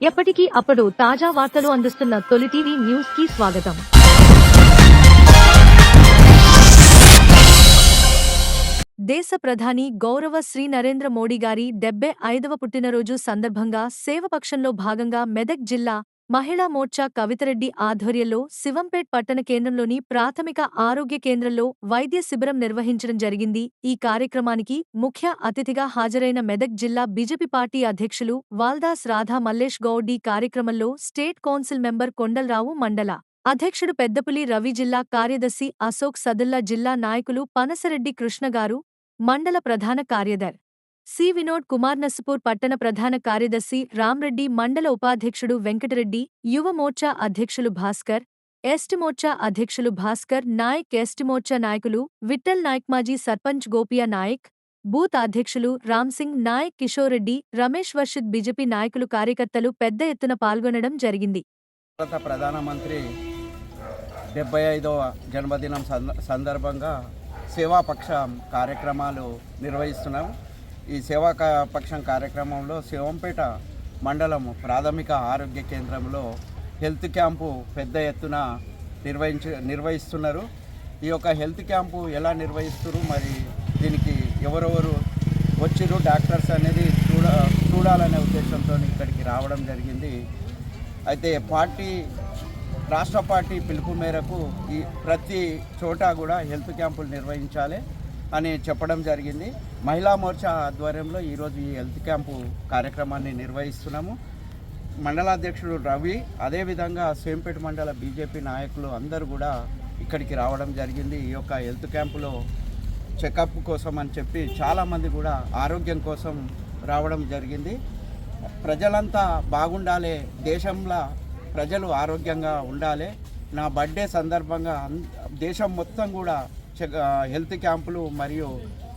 ఎప్పటికీ అప్పుడు తాజా వార్తలు అందిస్తున్న తొలి టీవీ న్యూస్కి స్వాగతం. దేశ ప్రధాని గౌరవ శ్రీ నరేంద్ర మోడీ గారి డెబ్బై ఐదవ పుట్టినరోజు సందర్భంగా సేవపక్షంలో భాగంగా మెదక్ జిల్లా మహిళా మోర్చా కవితరెడ్డి ఆధ్వర్యంలో శివంపేట్ పట్టణ కేంద్రంలోని ప్రాథమిక ఆరోగ్య కేంద్రంలో వైద్య శిబిరం నిర్వహించడం జరిగింది. ఈ కార్యక్రమానికి ముఖ్య అతిథిగా హాజరైన మెదక్ జిల్లా బీజేపీ పార్టీ అధ్యక్షులు వాల్దాస్ రాధా మల్లేష్ గౌడ్ ఈ కార్యక్రమంలో స్టేట్ కౌన్సిల్ మెంబర్ కొండలరావు మండల అధ్యక్షుడు పెద్దపులి రవి జిల్లా కార్యదర్శి అశోక్ సదుల్లా జిల్లా నాయకులు పనసరెడ్డి కృష్ణగారు మండల ప్రధాన కార్యదర్ సి. వినోద్ కుమార్ నస్పూర్ పట్టణ ప్రధాన కార్యదర్శి రామ్రెడ్డి మండల ఉపాధ్యక్షుడు వెంకటరెడ్డి యువ మోర్చా అధ్యక్షులు భాస్కర్ ఎస్ట్ మోర్చా అధ్యక్షులు భాస్కర్ నాయక్ ఎస్ట్ మోర్చా నాయకులు విఠల్ నాయక్ మాజీ సర్పంచ్ గోపియా నాయక్ బూత్ అధ్యక్షులు రామ్సింగ్ నాయక్ కిషోర్ రెడ్డి రమేష్ వర్షిత్ బీజేపీ నాయకులు కార్యకర్తలు పెద్ద ఎత్తున పాల్గొనడం జరిగింది. ప్రధానమంత్రి డెబ్బై ఐదవ జన్మదినం సందర్భంగా సేవాపక్షం కార్యక్రమాలు నిర్వహిస్తున్నాం. ఈ సేవా కా- పక్షం కార్యక్రమంలో శివంపేట మండలం ప్రాథమిక ఆరోగ్య కేంద్రంలో హెల్త్ క్యాంపు పెద్ద ఎత్తున నిర్వహించ నిర్వహిస్తున్నారు. ఈ యొక్క హెల్త్ క్యాంపు ఎలా నిర్వహిస్తున్నారు మరి దీనికి ఎవరెవరు వచ్చిరు డాక్టర్స్ అనేది చూడ చూడాలనే ఉద్దేశంతో ఇక్కడికి రావడం జరిగింది. అయితే పార్టీ రాష్ట్ర పార్టీ పిలుపు మేరకు ఈ ప్రతి చోట కూడా హెల్త్ క్యాంపులు నిర్వహించాలి. అని చెప్పడం జరిగింది. మహిళా మోర్చా ఆధ్వర్యంలో ఈరోజు ఈ హెల్త్ క్యాంపు కార్యక్రమాన్ని నిర్వహిస్తున్నాము. మండలాధ్యక్షుడు రవి అదేవిధంగా సేంపేట మండల బీజేపీ నాయకులు అందరూ కూడా ఇక్కడికి రావడం జరిగింది. ఈ యొక్క హెల్త్ క్యాంపులో చెకప్ కోసం అని చెప్పి చాలామంది కూడా ఆరోగ్యం కోసం రావడం జరిగింది. ప్రజలంతా బాగుండాలి దేశంలో ప్రజలు ఆరోగ్యంగా ఉండాలి. నా బర్త్డే సందర్భంగా అన్- దేశం మొత్తం కూడా హెల్త్ క్యాంపులు మరియు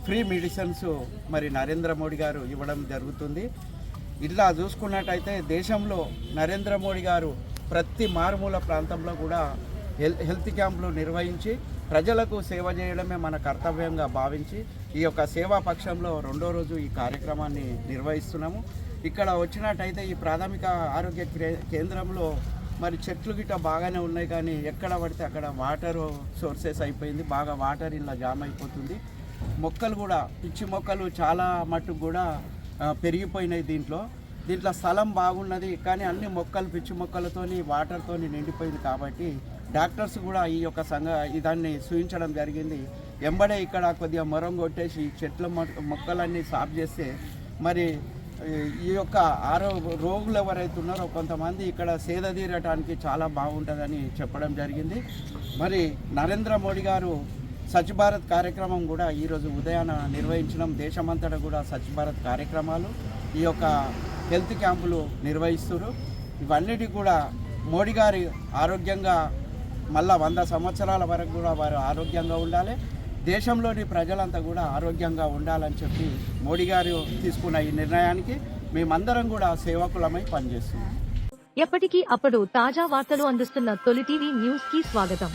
ఫ్రీ మెడిసిన్స్ మరి నరేంద్ర మోడీ గారు ఇవ్వడం జరుగుతుంది. ఇట్లా చూసుకున్నట్టయితే దేశంలో నరేంద్ర మోడీ గారు ప్రతి మారుమూల ప్రాంతంలో కూడా హెల్ హెల్త్ క్యాంపులు నిర్వహించి ప్రజలకు సేవ చేయడమే మన కర్తవ్యంగా భావించి ఈ యొక్క సేవా పక్షంలో రెండో రోజు ఈ కార్యక్రమాన్ని నిర్వహిస్తున్నాము. ఇక్కడ వచ్చినట్టయితే ఈ ప్రాథమిక ఆరోగ్య కేంద్రంలో మరి చెట్లు గిట్ట బాగానే ఉన్నాయి కానీ ఎక్కడ పడితే అక్కడ వాటర్ సోర్సెస్ అయిపోయింది. బాగా వాటర్ ఇలా జామ్ అయిపోతుంది. మొక్కలు కూడా పిచ్చి మొక్కలు చాలా మట్టుకు కూడా పెరిగిపోయినాయి దీంట్లో. దీంట్లో స్థలం బాగున్నది కానీ అన్ని మొక్కలు పిచ్చి మొక్కలతోని వాటర్తోని నిండిపోయింది కాబట్టి డాక్టర్స్ కూడా ఈ యొక్క సంఘ దాన్ని సూచించడం జరిగింది. ఎంబడే ఇక్కడ కొద్దిగా మొరం కొట్టేసి చెట్ల మొక్కలన్నీ సాఫ్ చేస్తే మరి ఈ యొక్క ఆరో రోగులు ఎవరైతే ఉన్నారో కొంతమంది ఇక్కడ సేద తీరటానికి చాలా బాగుంటుందని చెప్పడం జరిగింది. మరి నరేంద్ర మోడీ గారు స్వచ్ఛ భారత్ కార్యక్రమం కూడా ఈరోజు ఉదయాన నిర్వహించడం దేశమంతటా కూడా స్వచ్ఛ భారత్ కార్యక్రమాలు ఈ యొక్క హెల్త్ క్యాంపులు నిర్వహిస్తున్నారు ఇవన్నిటి కూడా మోడీ గారి ఆరోగ్యంగా మళ్ళా వంద సంవత్సరాల వరకు కూడా వారు ఆరోగ్యంగా ఉండాలి. దేశంలోని ప్రజలంతా కూడా ఆరోగ్యంగా ఉండాలని చెప్పి మోడీ గారు తీసుకున్న ఈ నిర్ణయానికి మేమందరం కూడా సేవకులమై పనిచేస్తున్నాం. ఎప్పటికీ అప్పుడు తాజా వార్తలు అందిస్తున్న తొలి టీవీ న్యూస్కి స్వాగతం.